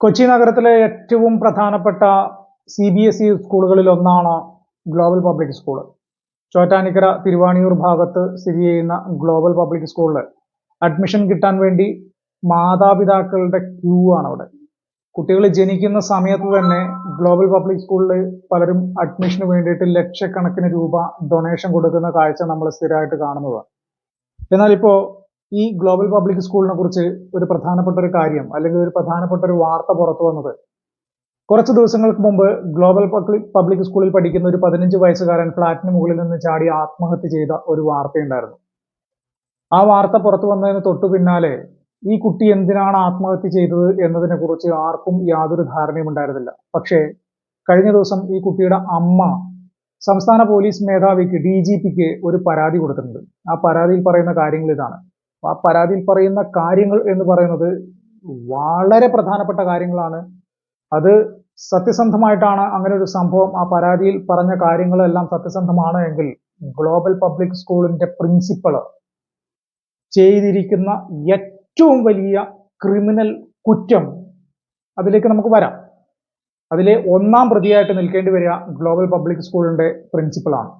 കൊച്ചി നഗരത്തിലെ ഏറ്റവും പ്രധാനപ്പെട്ട സി ബി എസ് ഇ സ്കൂളുകളിൽ ഒന്നാണ് global public school Chottanikkara Thiruvaniyoor ഭാഗത്ത് സ്ഥിതി ചെയ്യുന്ന ഗ്ലോബൽ പബ്ലിക് സ്കൂളിൽ അഡ്മിഷൻ കിട്ടാൻ വേണ്ടി മാതാപിതാക്കളുടെ ക്യൂ ആണ് അവിടെ കുട്ടികൾ ജനിക്കുന്ന സമയത്ത് തന്നെ ഗ്ലോബൽ പബ്ലിക് സ്കൂളിൽ പലരും അഡ്മിഷന് വേണ്ടിയിട്ട് ലക്ഷക്കണക്കിന് രൂപ ഡൊണേഷൻ കൊടുക്കുന്ന കാഴ്ച നമ്മൾ സ്ഥിരമായിട്ട് കാണുന്നതാണ്. എന്നാൽ ഇപ്പോൾ ഈ ഗ്ലോബൽ പബ്ലിക് സ്കൂളിനെ കുറിച്ച് ഒരു പ്രധാനപ്പെട്ട ഒരു കാര്യം അല്ലെങ്കിൽ ഒരു പ്രധാനപ്പെട്ട ഒരു വാർത്ത പുറത്തു വന്നത്. കുറച്ച് ദിവസങ്ങൾക്ക് മുമ്പ് ഗ്ലോബൽ പബ്ലിക് സ്കൂളിൽ പഠിക്കുന്ന ഒരു പതിനഞ്ച് വയസ്സുകാരൻ ഫ്ളാറ്റിന് മുകളിൽ നിന്ന് ചാടി ആത്മഹത്യ ചെയ്ത ഒരു വാർത്തയുണ്ടായിരുന്നു. ആ വാർത്ത പുറത്തു വന്നതിന് തൊട്ടു പിന്നാലെ ഈ കുട്ടി എന്തിനാണ് ആത്മഹത്യ ചെയ്തത് എന്നതിനെ കുറിച്ച് ആർക്കും യാതൊരു ധാരണയും ഉണ്ടായിരുന്നില്ല. പക്ഷേ കഴിഞ്ഞ ദിവസം ഈ കുട്ടിയുടെ അമ്മ സംസ്ഥാന പോലീസ് മേധാവിക്ക് ഡി ഒരു പരാതി കൊടുത്തിട്ടുണ്ട്. ആ പരാതിയിൽ പറയുന്ന കാര്യങ്ങൾ ഇതാണ്. ആ പരാതിയിൽ പറയുന്ന കാര്യങ്ങൾ എന്ന് പറയുന്നത് വളരെ പ്രധാനപ്പെട്ട കാര്യങ്ങളാണ്. അത് സത്യസന്ധമായിട്ടാണ് അങ്ങനെ ഒരു സംഭവം ആ പരാതിയിൽ പറഞ്ഞ കാര്യങ്ങളെല്ലാം സത്യസന്ധമാണ് എങ്കിൽ ഗ്ലോബൽ പബ്ലിക് സ്കൂളിന്റെ പ്രിൻസിപ്പൾ ചെയ്തിരിക്കുന്ന ഏറ്റവും വലിയ ക്രിമിനൽ കുറ്റം അതിലേക്ക് നമുക്ക് വരാം. അതിലെ ഒന്നാം പ്രതിയായിട്ട് നിൽക്കേണ്ടി വരിക ഗ്ലോബൽ പബ്ലിക് സ്കൂളിന്റെ പ്രിൻസിപ്പളാണ്.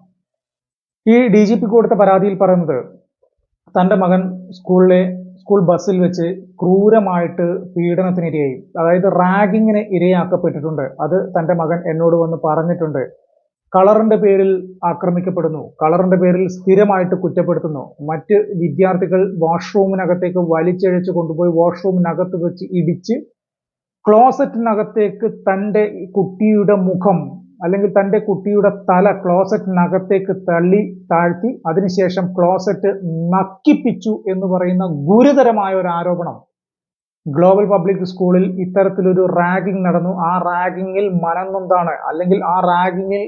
ഈ ഡി ജി പിക്ക് കൊടുത്ത പരാതിയിൽ പറയുന്നത് തന്റെ മകൻ സ്കൂളിലെ സ്കൂൾ ബസ്സിൽ വെച്ച് ക്രൂരമായിട്ട് പീഡനത്തിനിരയായി. അതായത് റാഗിങ്ങിന് ഇരയാക്കപ്പെട്ടിട്ടുണ്ട്. അത് തന്റെ മകൻ എന്നോട് വന്ന് പറഞ്ഞിട്ടുണ്ട്. കളറിന്റെ പേരിൽ ആക്രമിക്കപ്പെടുന്നു. കളറിന്റെ പേരിൽ സ്ഥിരമായിട്ട് കുറ്റപ്പെടുത്തുന്നു. മറ്റ് വിദ്യാർത്ഥികൾ വാഷ്റൂമിനകത്തേക്ക് വലിച്ചിഴച്ച് കൊണ്ടുപോയി വാഷ്റൂമിനകത്ത് വെച്ച് ഇടിച്ച് ക്ലോസറ്റിനകത്തേക്ക് തന്റെ കുട്ടിയുടെ മുഖം അല്ലെങ്കിൽ തന്റെ കുട്ടിയുടെ തല ക്ലോസറ്റിനകത്തേക്ക് തള്ളി താഴ്ത്തി അതിനുശേഷം ക്ലോസറ്റ് നക്കിപ്പിച്ചു എന്ന് പറയുന്ന ഗുരുതരമായ ഒരു ആരോപണം. ഗ്ലോബൽ പബ്ലിക് സ്കൂളിൽ ഇത്തരത്തിലൊരു റാഗിംഗ് നടന്നു. ആ റാഗിങ്ങിൽ മനന്നൊന്താണ് അല്ലെങ്കിൽ ആ റാഗിങ്ങിൽ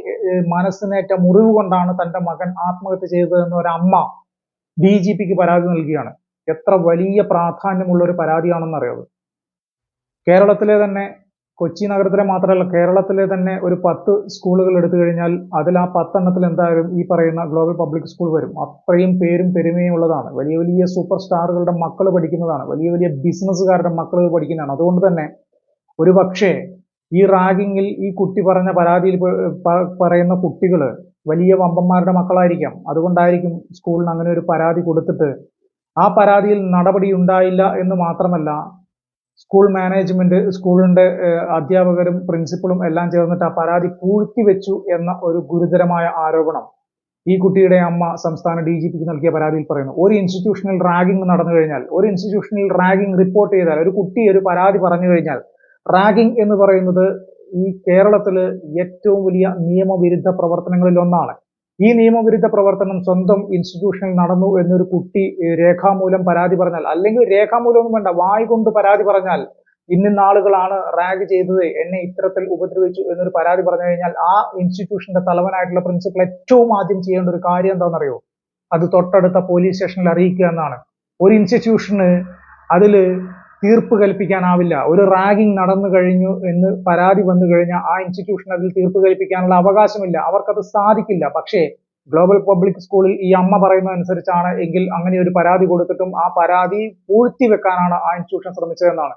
മനസ്സിനേറ്റ മുറിവ് കൊണ്ടാണ് തന്റെ മകൻ ആത്മഹത്യ ചെയ്തതെന്ന് ഒരു അമ്മ ഡി ജി പിക്ക് പരാതി നൽകിയാണ്. എത്ര വലിയ പ്രാധാന്യമുള്ള ഒരു പരാതിയാണെന്ന് അറിയാവ് കേരളത്തിലെ തന്നെ കൊച്ചി നഗരത്തിലെ മാത്രമല്ല കേരളത്തിലെ തന്നെ ഒരു പത്ത് സ്കൂളുകൾ എടുത്തു കഴിഞ്ഞാൽ അതിൽ ആ പത്തെണ്ണത്തിൽ എന്തായാലും ഈ പറയുന്ന ഗ്ലോബൽ പബ്ലിക് സ്കൂൾ വരും. അത്രയും പേരും പെരുമയും ഉള്ളതാണ്. വലിയ വലിയ സൂപ്പർ സ്റ്റാറുകളുടെ മക്കൾ പഠിക്കുന്നതാണ്. വലിയ വലിയ ബിസിനസ്സുകാരുടെ മക്കൾ പഠിക്കുന്നതാണ്. അതുകൊണ്ട് തന്നെ ഒരു പക്ഷേ ഈ റാഗിങ്ങിൽ ഈ കുട്ടി പറഞ്ഞ പരാതിയിൽ പറയുന്ന കുട്ടികൾ വലിയ വമ്പന്മാരുടെ മക്കളായിരിക്കാം. അതുകൊണ്ടായിരിക്കും സ്കൂളിന് അങ്ങനെ ഒരു പരാതി കൊടുത്തിട്ട് ആ പരാതിയിൽ നടപടി ഉണ്ടായില്ല എന്ന് മാത്രമല്ല സ്കൂൾ മാനേജ്മെന്റ് സ്കൂളിന്റെ അധ്യാപകരും പ്രിൻസിപ്പളും എല്ലാം ചേർന്നിട്ട് ആ പരാതി പൂഴ്ത്തിവെച്ചു എന്ന ഒരു ഗുരുതരമായ ആരോപണം ഈ കുട്ടിയുടെ അമ്മ സംസ്ഥാന ഡി ജി പിക്ക് നൽകിയ പരാതിയിൽ പറയുന്നു. ഒരു ഇൻസ്റ്റിറ്റ്യൂഷനിൽ റാഗിംഗ് നടന്നു കഴിഞ്ഞാൽ ഒരു ഇൻസ്റ്റിറ്റ്യൂഷനിൽ റാഗിംഗ് റിപ്പോർട്ട് ചെയ്താൽ ഒരു കുട്ടി ഒരു പരാതി പറഞ്ഞു കഴിഞ്ഞാൽ റാഗിംഗ് എന്ന് പറയുന്നത് ഈ കേരളത്തിൽ ഏറ്റവും വലിയ നിയമവിരുദ്ധ പ്രവർത്തനങ്ങളിൽ ഒന്നാണ്. ഈ നിയമവിരുദ്ധ പ്രവർത്തനം സ്വന്തം ഇൻസ്റ്റിറ്റ്യൂഷനിൽ നടന്നു എന്നൊരു കുട്ടി രേഖാമൂലം പരാതി പറഞ്ഞാൽ അല്ലെങ്കിൽ രേഖാമൂലം ഒന്നും വേണ്ട വായി കൊണ്ട് പരാതി പറഞ്ഞാൽ ഇന്നിന്ന ആളുകളാണ് റാഗ് ചെയ്തത് എന്നെ ഇത്തരത്തിൽ ഉപദ്രവിച്ചു എന്നൊരു പരാതി പറഞ്ഞു കഴിഞ്ഞാൽ ആ ഇൻസ്റ്റിറ്റ്യൂഷന്റെ തലവനായിട്ടുള്ള പ്രിൻസിപ്പൽ ഏറ്റവും ആദ്യം ചെയ്യേണ്ട ഒരു കാര്യം എന്താണെന്നറിയോ? അത് തൊട്ടടുത്ത പോലീസ് സ്റ്റേഷനിൽ അറിയിക്കുക എന്നാണ്. ഒരു ഇൻസ്റ്റിറ്റ്യൂഷന് അതിൽ തീർപ്പ് കൽപ്പിക്കാനാവില്ല. ഒരു റാഗിംഗ് നടന്നു കഴിഞ്ഞു എന്ന് പരാതി വന്നു കഴിഞ്ഞാൽ ആ ഇൻസ്റ്റിറ്റ്യൂഷൻ അതിൽ തീർപ്പ് കൽപ്പിക്കാനുള്ള അവകാശമില്ല. അവർക്കത് സാധിക്കില്ല. പക്ഷേ ഗ്ലോബൽ പബ്ലിക് സ്കൂളിൽ ഈ അമ്മ പറയുന്നത് അനുസരിച്ചാണ് എങ്കിൽ അങ്ങനെ ഒരു പരാതി കൊടുത്തിട്ടും ആ പരാതി പൂഴ്ത്തി വെക്കാനാണ് ആ ഇൻസ്റ്റിറ്റ്യൂഷൻ ശ്രമിച്ചതെന്നാണ്.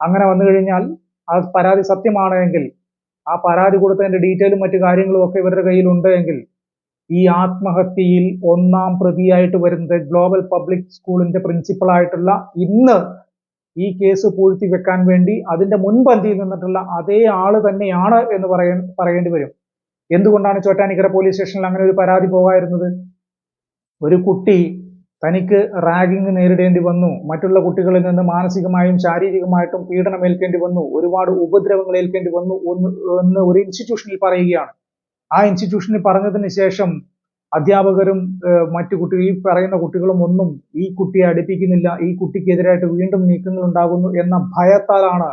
അങ്ങനെ വന്നു കഴിഞ്ഞാൽ ആ പരാതി സത്യമാണ് എങ്കിൽ ആ പരാതി കൊടുത്തതിന്റെ ഡീറ്റെയിലും മറ്റു കാര്യങ്ങളും ഒക്കെ ഇവരുടെ കയ്യിലുണ്ട് എങ്കിൽ ഈ ആത്മഹത്യയിൽ ഒന്നാം പ്രതിയായിട്ട് വരുന്നത് ഗ്ലോബൽ പബ്ലിക് സ്കൂളിന്റെ പ്രിൻസിപ്പൾ ആയിട്ടുള്ള ഇന്ന് ഈ കേസ് പൂഴ്ത്തി വെക്കാൻ വേണ്ടി അതിന്റെ മുൻപന്തിയിൽ നിന്നിട്ടുള്ള അതേ ആൾ തന്നെയാണ് എന്ന് പറയ പറയേണ്ടി വരും. എന്തുകൊണ്ടാണ് ചോറ്റാനിക്കര പോലീസ് സ്റ്റേഷനിൽ അങ്ങനെ ഒരു പരാതി പോകായിരുന്നത് ഒരു കുട്ടി തനിക്ക് റാഗിങ് നേരിടേണ്ടി വന്നു. മറ്റുള്ള കുട്ടികളിൽ നിന്ന് മാനസികമായും ശാരീരികമായിട്ടും പീഡനം ഏൽക്കേണ്ടി വന്നു. ഒരുപാട് ഉപദ്രവങ്ങൾ ഏൽക്കേണ്ടി വന്നു ഒന്ന് എന്ന് ഒരു ഇൻസ്റ്റിറ്റ്യൂഷനിൽ പറയുകയാണ്. ആ ഇൻസ്റ്റിറ്റ്യൂഷനിൽ പറഞ്ഞതിന് ശേഷം അധ്യാപകരും മറ്റു കുട്ടികൾ ഈ പറയുന്ന കുട്ടികളും ഒന്നും ഈ കുട്ടിയെ അടുപ്പിക്കുന്നില്ല. ഈ കുട്ടിക്കെതിരായിട്ട് വീണ്ടും നീക്കങ്ങൾ ഉണ്ടാകുന്നു എന്ന ഭയത്താലാണ്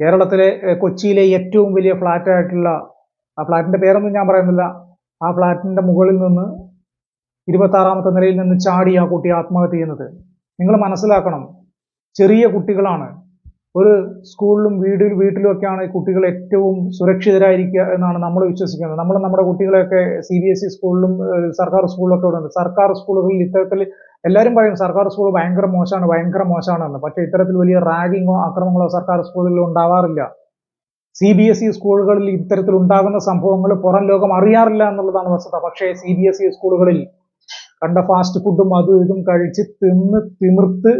കേരളത്തിലെ കൊച്ചിയിലെ ഏറ്റവും വലിയ ഫ്ലാറ്റ് ആയിട്ടുള്ള ആ ഫ്ലാറ്റിന്റെ പേരൊന്നും ഞാൻ പറയുന്നില്ല. ആ ഫ്ലാറ്റിന്റെ മുകളിൽ നിന്ന് ഇരുപത്തി ആറാമത്തെ നിലയിൽ നിന്ന് ചാടി ആ കുട്ടി ആത്മഹത്യ ചെയ്യുന്നത്. നിങ്ങൾ മനസ്സിലാക്കണം ചെറിയ കുട്ടികളാണ്. ഒരു സ്കൂളിലും വീടിൽ വീട്ടിലുമൊക്കെയാണ് കുട്ടികൾ ഏറ്റവും സുരക്ഷിതരായിരിക്കുക എന്നാണ് നമ്മൾ വിശ്വസിക്കുന്നത്. നമ്മൾ നമ്മുടെ കുട്ടികളെയൊക്കെ സി ബി എസ് ഇ സ്കൂളിലും സർക്കാർ സ്കൂളിലൊക്കെ വിടുന്നത് സർക്കാർ സ്കൂളുകളിൽ ഇത്തരത്തിൽ എല്ലാവരും പറയും സർക്കാർ സ്കൂൾ ഭയങ്കര മോശമാണ് ഭയങ്കര മോശമാണെന്ന്. പക്ഷേ ഇത്തരത്തിൽ വലിയ റാഗിങ്ങോ ആക്രമങ്ങളോ സർക്കാർ സ്കൂളുകളിൽ ഉണ്ടാവാറില്ല. സി ബി എസ് ഇ സ്കൂളുകളിൽ ഇത്തരത്തിൽ ഉണ്ടാകുന്ന സംഭവങ്ങൾ പുറം ലോകം അറിയാറില്ല എന്നുള്ളതാണ് വസ്തുത. പക്ഷേ സി ബി എസ് ഇ സ്കൂളുകളിൽ കണ്ട ഫാസ്റ്റ് ഫുഡും അതും ഇതും കഴിച്ച് തിന്ന് തിമിർത്ത്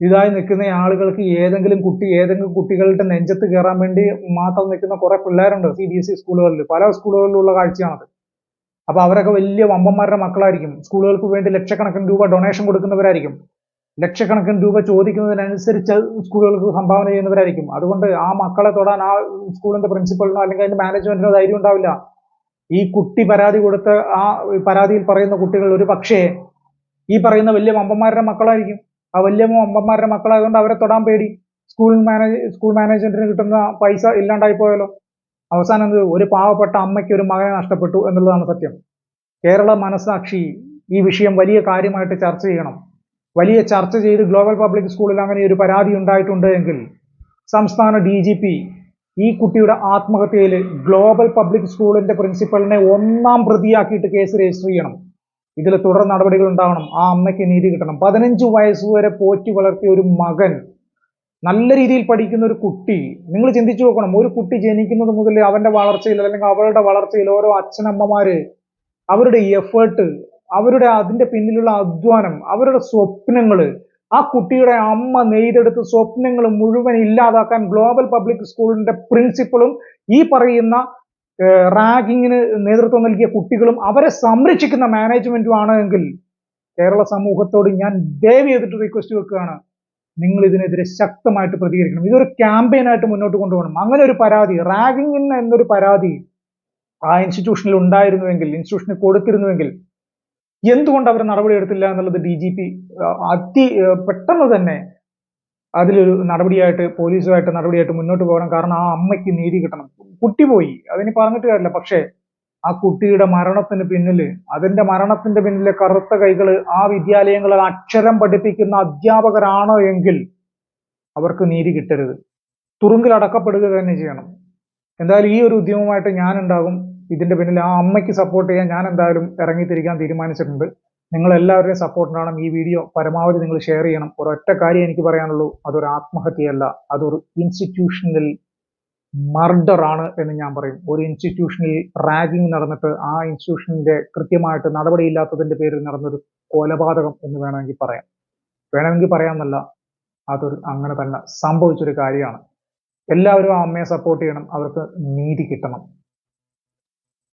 ഇതായി നിൽക്കുന്ന ആളുകൾക്ക് ഏതെങ്കിലും കുട്ടി ഏതെങ്കിലും കുട്ടികളുടെ നെഞ്ചത്ത് കയറാൻ വേണ്ടി മാത്രം നിൽക്കുന്ന കുറെ പിള്ളേരുണ്ട് സി ബി എസ് ഇ സ്കൂളുകളിൽ. പല സ്കൂളുകളിലും ഉള്ള കാഴ്ചയാണത്. അപ്പൊ അവരൊക്കെ വലിയ വമ്പന്മാരുടെ മക്കളായിരിക്കും. സ്കൂളുകൾക്ക് വേണ്ടി ലക്ഷക്കണക്കിന് രൂപ ഡൊണേഷൻ കൊടുക്കുന്നവരായിരിക്കും. ലക്ഷക്കണക്കിന് രൂപ ചോദിക്കുന്നതിനനുസരിച്ച് സ്കൂളുകൾക്ക് സംഭാവന ചെയ്യുന്നവരായിരിക്കും. അതുകൊണ്ട് ആ മക്കളെ തൊടാൻ ആ സ്കൂളിന്റെ പ്രിൻസിപ്പലിനോ അല്ലെങ്കിൽ അതിന്റെ മാനേജ്മെന്റിനോ ധൈര്യം ഉണ്ടാവില്ല. ഈ കുട്ടി പരാതി കൊടുത്ത് ആ പരാതിയിൽ പറയുന്ന കുട്ടികൾ ഒരു പക്ഷേ ഈ പറയുന്ന വലിയ വമ്പന്മാരുടെ മക്കളായിരിക്കും. ആ വലിയ അമ്മമാരുടെ മക്കളായതുകൊണ്ട് അവരെ തൊടാൻ പേടി. സ്കൂൾ മാനേജ് സ്കൂൾ മാനേജ്മെന്റിന് കിട്ടുന്ന പൈസ ഇല്ലാണ്ടായി പോയാലോ അവസാനം ഒരു പാവപ്പെട്ട അമ്മയ്ക്ക് ഒരു മകനെ നഷ്ടപ്പെട്ടു എന്നുള്ളതാണ് സത്യം. കേരള മനസാക്ഷി ഈ വിഷയം വലിയ കാര്യമായിട്ട് ചർച്ച ചെയ്യണം. വലിയ ചർച്ച ചെയ്ത് ഗ്ലോബൽ പബ്ലിക് സ്കൂളിൽ അങ്ങനെ ഒരു പരാതി ഉണ്ടായിട്ടുണ്ട് എങ്കിൽ സംസ്ഥാന ഡി ജി പി ഈ കുട്ടിയുടെ ആത്മഹത്യയിൽ ഗ്ലോബൽ പബ്ലിക് സ്കൂളിന്റെ പ്രിൻസിപ്പലിനെ ഒന്നാം പ്രതിയാക്കിയിട്ട് കേസ് രജിസ്റ്റർ ചെയ്യണം. ഇതിൽ തുടർ നടപടികൾ ഉണ്ടാവണം. ആ അമ്മയ്ക്ക് നീതി കിട്ടണം. പതിനഞ്ച് വയസ്സുവരെ പോറ്റി വളർത്തിയ ഒരു മകൻ നല്ല രീതിയിൽ പഠിക്കുന്ന ഒരു കുട്ടി നിങ്ങൾ ചിന്തിച്ചു നോക്കണം. ഒരു കുട്ടി ജനിക്കുന്നത് മുതൽ അവന്റെ വളർച്ചയിൽ അല്ലെങ്കിൽ അവളുടെ വളർച്ചയിൽ ഓരോ അച്ഛനമ്മമാര് അവരുടെ എഫേർട്ട് അവരുടെ അതിന്റെ പിന്നിലുള്ള അധ്വാനം അവരുടെ സ്വപ്നങ്ങൾ ആ കുട്ടിയുടെ അമ്മ നെയ്തെടുത്ത് സ്വപ്നങ്ങൾ മുഴുവൻ ഇല്ലാതാക്കാൻ ഗ്ലോബൽ പബ്ലിക് സ്കൂളിന്റെ പ്രിൻസിപ്പളും ഈ പറയുന്ന റാഗിങ്ങിന് നേതൃത്വം നൽകിയ കുട്ടികളും അവരെ സംരക്ഷിക്കുന്ന മാനേജ്മെന്റുമാണ് എങ്കിൽ കേരള സമൂഹത്തോട് ഞാൻ ദയവ് ചെയ്തിട്ട് റിക്വസ്റ്റ് വെക്കുകയാണ്. നിങ്ങൾ ഇതിനെതിരെ ശക്തമായിട്ട് പ്രതികരിക്കണം. ഇതൊരു ക്യാമ്പയിനായിട്ട് മുന്നോട്ട് കൊണ്ടുപോകണം. അങ്ങനെ ഒരു പരാതി റാഗിങ്ങിന് എന്നൊരു പരാതി ആ ഇൻസ്റ്റിറ്റ്യൂഷനിൽ ഉണ്ടായിരുന്നുവെങ്കിൽ ഇൻസ്റ്റിറ്റ്യൂഷന് കൊടുത്തിരുന്നുവെങ്കിൽ എന്തുകൊണ്ട് അവർ നടപടി എടുത്തില്ല എന്നുള്ളത് ഡി ജി പി അതി പെട്ടെന്ന് തന്നെ അതിലൊരു നടപടിയായിട്ട് പോലീസുമായിട്ട് നടപടിയായിട്ട് മുന്നോട്ട് പോകണം. കാരണം ആ അമ്മയ്ക്ക് നീതി കിട്ടണം. കുട്ടി പോയി അതിന് പറഞ്ഞിട്ട് കാര്യമില്ല. പക്ഷേ ആ കുട്ടിയുടെ മരണത്തിന് പിന്നിൽ അതിന്റെ മരണത്തിന്റെ പിന്നിലെ കറുത്ത കൈകൾ ആ വിദ്യാലയങ്ങളിൽ അക്ഷരം പഠിപ്പിക്കുന്ന അധ്യാപകരാണ് എങ്കിൽ അവർക്ക് നീതി കിട്ടരുത്. തുറുങ്കിൽ അടക്കപ്പെടുക തന്നെ ചെയ്യണം. എന്തായാലും ഈ ഒരു ഉദ്യമമായിട്ട് ഞാൻ ഉണ്ടാകും ഇതിന്റെ പിന്നിൽ ആ അമ്മയ്ക്ക് സപ്പോർട്ട് ചെയ്യാൻ ഞാൻ എന്തായാലും ഇറങ്ങിത്തിരിക്കാൻ തീരുമാനിച്ചിട്ടുണ്ട്. നിങ്ങൾ എല്ലാവരുടെയും സപ്പോർട്ട് ഉണ്ടാവണം ഈ വീഡിയോ പരമാവധി നിങ്ങൾ ഷെയർ ചെയ്യണം. ഒരൊറ്റ കാര്യം എനിക്ക് പറയാനുള്ളൂ. അതൊരു ആത്മഹത്യയല്ല അതൊരു ഇൻസ്റ്റിറ്റ്യൂഷണൽ മർഡർ ആണ് എന്ന് ഞാൻ പറയും. ഒരു ഇൻസ്റ്റിറ്റ്യൂഷനിൽ റാഗിംഗ് നടന്നിട്ട് ആ ഇൻസ്റ്റിറ്റ്യൂഷനിന്റെ കൃത്യമായിട്ട് നടപടിയില്ലാത്തതിന്റെ പേരിൽ നടന്നൊരു കൊലപാതകം എന്ന് വേണമെങ്കിൽ പറയാം. വേണമെങ്കിൽ പറയാമെന്നല്ല അതൊരു അങ്ങനെ തന്നെ സംഭവിച്ചൊരു കാര്യമാണ്. എല്ലാവരും ആ അമ്മയെ സപ്പോർട്ട് ചെയ്യണം അവർക്ക് നീതി കിട്ടണം.